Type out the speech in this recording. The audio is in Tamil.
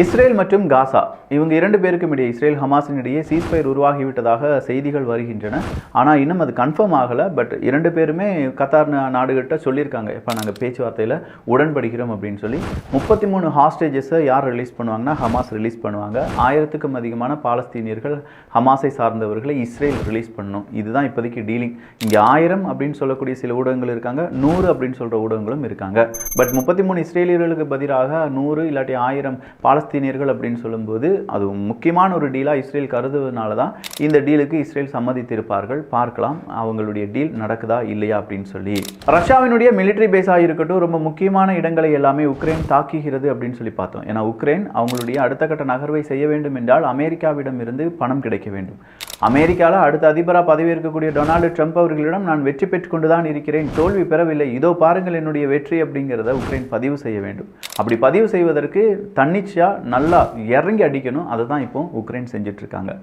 இஸ்ரேல் மற்றும் காசா இவங்க இரண்டு பேருக்கும் இடையே இஸ்ரேல் ஹமாஸின் இடையே சீஸ்பயர் உருவாகிவிட்டதாக செய்திகள் வருகின்றன. ஆனால் இன்னும் அது கன்ஃபார்ம் ஆகலை பட் இரண்டு பேருமே கத்தார் நாடுகிட்ட சொல்லியிருக்காங்க. இப்போ நாங்கள் பேச்சுவார்த்தையில் உடன்படுகிறோம் அப்படின்னு சொல்லி. முப்பத்தி மூணு ஹாஸ்டேஜஸை யார் ரிலீஸ் பண்ணுவாங்கன்னா ஹமாஸ் ரிலீஸ் பண்ணுவாங்க. ஆயிரத்துக்கும் அதிகமான பாலஸ்தீனியர்கள் ஹமாஸை சார்ந்தவர்களை இஸ்ரேல் ரிலீஸ் பண்ணணும். இதுதான் இப்போதைக்கு டீலிங் இங்கே ஆயிரம் அப்படின்னு சொல்லக்கூடிய சில ஊடகங்கள் இருக்காங்க நூறு அப்படின்னு சொல்கிற ஊடகங்களும் இருக்காங்க. பட் முப்பத்தி மூணு இஸ்ரேலியர்களுக்கு பதிலாக நூறு இல்லாட்டி ஆயிரம் பாலஸ்தீனியர்கள் அப்படின்னு சொல்லும்போது அது முக்கியமான ஒரு டீலாக இஸ்ரேல் கருதுவதனால தான் இந்த டீலுக்கு இஸ்ரேல் சம்மதித்திருப்பார்கள். பார்க்கலாம் அவங்களுடைய டீல் நடக்குதா இல்லையா அப்படின்னு சொல்லி. ரஷ்யாவினுடைய மிலிட்டரி பேஸாக இருக்கட்டும் ரொம்ப முக்கியமான இடங்களை எல்லாமே உக்ரைன் தாக்குகிறது அப்படின்னு சொல்லி பார்த்தோம். ஏன்னா உக்ரைன் அவங்களுடைய அடுத்த கட்ட நகர்வை செய்ய வேண்டும் என்றால் அமெரிக்காவிடம் இருந்து பணம் கிடைக்க வேண்டும். அமெரிக்காவில் அடுத்த அதிபராக பதவி இருக்கக்கூடிய டொனால்டு ட்ரம்ப் அவர்களிடம் நான் வெற்றி பெற்றுக்கொண்டு தான் இருக்கிறேன். தோல்வி பெறவில்லை. இதோ பாருங்கள் என்னுடைய வெற்றி அப்படிங்கிறத உக்ரைன் பதிவு செய்ய வேண்டும். அப்படி பதிவு செய்வதற்கு தன்னிச்சையாக நல்லா இறங்கி அடிக்கணும். அதை தான் இப்போ உக்ரைன் செஞ்சிட்ருக்காங்க.